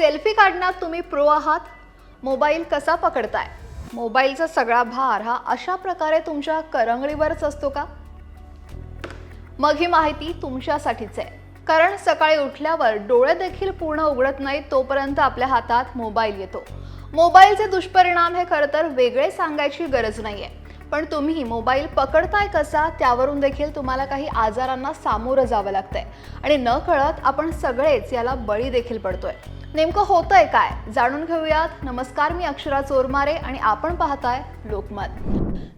Selfie काढण्यात तुम्ही pro आहात? मोबाईल कसा पकडताय? मोबाईलचा सगळा भार हा अशा प्रकारे तुमच्या करंगळीवरच असतो का? मग ही माहिती तुमच्यासाठीच आहे. कारण सकाळी उठल्यावर डोळे देखील पूर्ण उघडत नाहीत तोपर्यंत आपल्या हातात मोबाईल येतो. मोबाईलचे दुष्परिणाम हे खरं तर वेगळे सांगायची गरज नाही आहे पण तुम्ही मोबाईल पकडताय कसा त्यावरून देखील तुम्हाला काही आजारांना सामोरं जावं लागतंय. आणि न कळत आपण सगळेच याला बळी देखील पडतोय. नेमकं होतंय काय? जाणून घेऊयात. नमस्कार मी अक्षरा चोरमारे आणि आपण पाहताय लोकमत.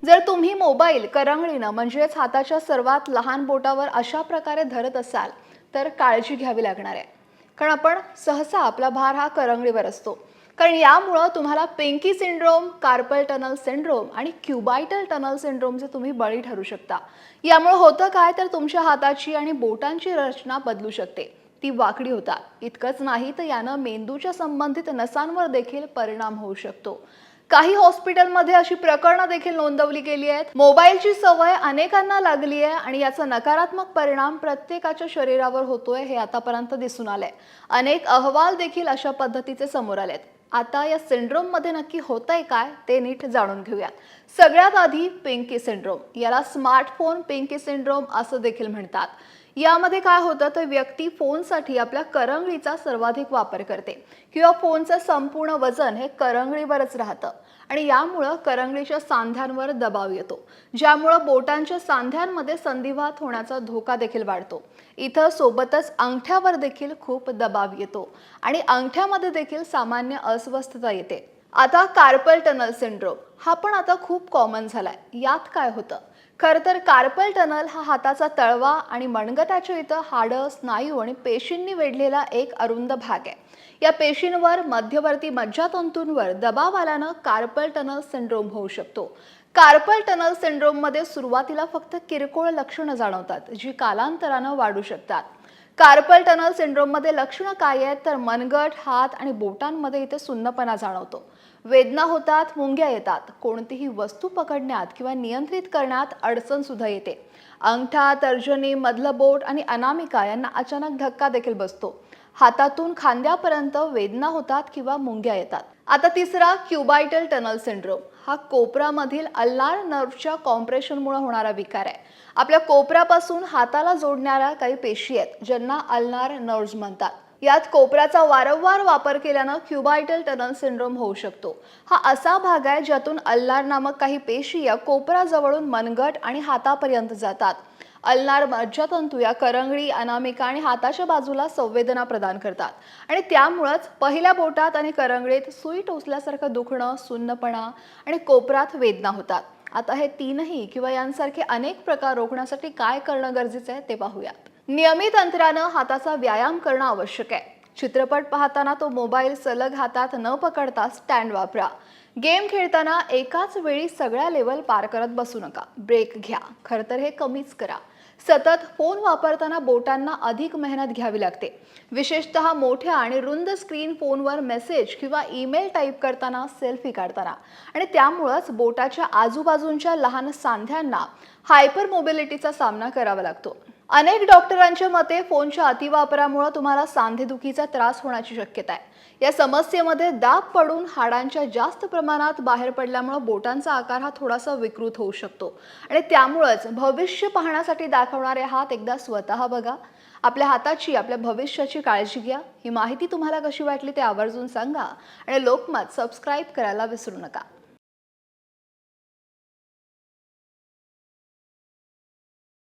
जर तुम्ही मोबाईल करंगळीनं म्हणजेच हाताच्या सर्वात लहान बोटावर अशा प्रकारे धरत असाल तर काळजी घ्यावी लागणार आहे. कारण आपण सहसा आपला भार हा करंगळीवर असतो. कारण यामुळं तुम्हाला pinky syndrome carpal tunnel syndrome आणि क्युबायटल टनल सिंड्रोमचे तुम्ही बळी ठरू शकता. यामुळे होतं काय? तर तुमच्या हाताची आणि बोटांची रचना बदलू शकते. ती वाकडी होतात इतकंच नाही तर यानं मेंदूच्या संबंधित नसांवर देखील परिणाम होऊ शकतो. काही हॉस्पिटलमध्ये अशी प्रकरणं देखील नोंदवली गेली आहेत. मोबाईलची सवय अनेकांना लागली आहे आणि याचा नकारात्मक परिणाम प्रत्येकाच्या शरीरावर होतोय हे आतापर्यंत दिसून आलंय. अनेक अहवाल देखील अशा पद्धतीचे समोर आलेत. आता या सिंड्रोममध्ये नक्की होतंय काय ते नीट जाणून घेऊयात. सगळ्यात आधी पिंकी सिंड्रोम. याला स्मार्टफोन पिंकी सिंड्रोम असं देखील म्हणतात. यामध्ये काय होतं तर व्यक्ती फोनसाठी आपल्या करंगळीचा सर्वाधिक वापर करते. किंवा फोनचं संपूर्ण वजन हे करंगळीवरच राहतं. आणि यामुळं करंगळीच्या सांध्यांवर दबाव येतो. ज्यामुळं बोटांच्या सांध्यांमध्ये संधिवात होण्याचा धोका देखील वाढतो. इथं सोबतच अंगठ्यावर देखील खूप दबाव येतो. आणि अंगठ्यामध्ये देखील सामान्य अस्वस्थता येते. आता कार्पल टनल सिंड्रोम हा पण आता खूप कॉमन झालाय. यात काय होतं? खरं तर कार्पल टनल हा हाताचा तळवा आणि मनगटाच्या इथं हाडं स्नायू आणि पेशींनी वेढलेला एक अरुंद भाग आहे. या पेशींवर मध्यवर्ती मज्जातंतूंवर दबाव आल्यानं कार्पल टनल सिंड्रोम होऊ शकतो. कार्पल टनल सिंड्रोममध्ये सुरुवातीला फक्त किरकोळ लक्षणं जाणवतात जी कालांतरानं वाढू शकतात. कार्पल टनल सिंड्रोममध्ये लक्षणं काय आहेत? तर मनगट हात आणि बोटांमध्ये इथे सुन्नपणा जाणवतो. वेदना होतात मुंग्या येतात. कोणतीही वस्तू पकडण्यात किंवा नियंत्रित करण्यात अडचण सुद्धा येते. अंगठा तर्जनी मधलं बोट आणि अनामिका यांना अचानक धक्का देखील बसतो. हातातून खांद्यापर्यंत वेदना होतात किंवा मुंग्या येतात. आता तिसरा क्युबायटल टनल सिंड्रोम. हा कोपरामधील अल्लार नर्वच्या कॉम्प्रेशनमुळे होणारा विकार आहे. आपल्या कोपऱ्यापासून हाताला जोडणाऱ्या काही पेशी आहेत ज्यांना अल्नार नर्व्ह म्हणतात. यात कोपऱ्याचा वारंवार वापर केल्यानं क्युबायटल टनल सिंड्रोम होऊ शकतो. हा असा भाग आहे ज्यातून अल्लार नामक काही पेशी या कोपऱ्याजवळून मनगट आणि हातापर्यंत जातात. अल्नार मज्जातंतू या करंगळी अनामिका आणि हाताच्या बाजूला संवेदना प्रदान करतात. आणि त्यामुळंच पहिल्या बोटात आणि करंगळीत सुई टोचल्यासारखं दुखणं सुन्नपणा आणि कोपरात वेदना होतात. आता हे तीनही किंवा यांसारखे अनेक प्रकार रोखण्यासाठी काय करणं गरजेचं आहे ते पाहूयात. नियमित अंतरानं हाताचा व्यायाम करणं आवश्यक आहे. चित्रपट पाहताना तो मोबाईल सलग हातात न पकडता स्टँड वापरा. गेम खेळताना एकाच वेळी सगळ्या लेवल पार करत बसू नका. ब्रेक घ्या. खरं तर हे कमीच करा. सतत फोन वापरताना बोटांना अधिक मेहनत घ्यावी लागते. विशेषतः मोठ्या आणि रुंद स्क्रीन फोनवर मेसेज किंवा ईमेल टाईप करताना सेल्फी काढताना. आणि त्यामुळंच बोटाच्या आजूबाजूंच्या लहान सांध्यांना हायपर मोबिलिटीचा सामना करावा लागतो. अनेक डॉक्टरांच्या मते फोनच्या अतिवापरामुळे तुम्हाला सांधेदुखीचा त्रास होण्याची शक्यता आहे. या समस्येमध्ये दाब पडून हाडांच्या जास्त प्रमाणात बाहेर पडल्यामुळे बोटांचा आकार हा थोडासा विकृत होऊ शकतो. आणि त्यामुळंच भविष्य पाहण्यासाठी दाखवणारे हात एकदा स्वतः बघा. आपल्या हाताची आपल्या भविष्याची काळजी घ्या. ही माहिती तुम्हाला कशी वाटली ते आवर्जून सांगा. आणि लोकमत सबस्क्राईब करायला विसरू नका.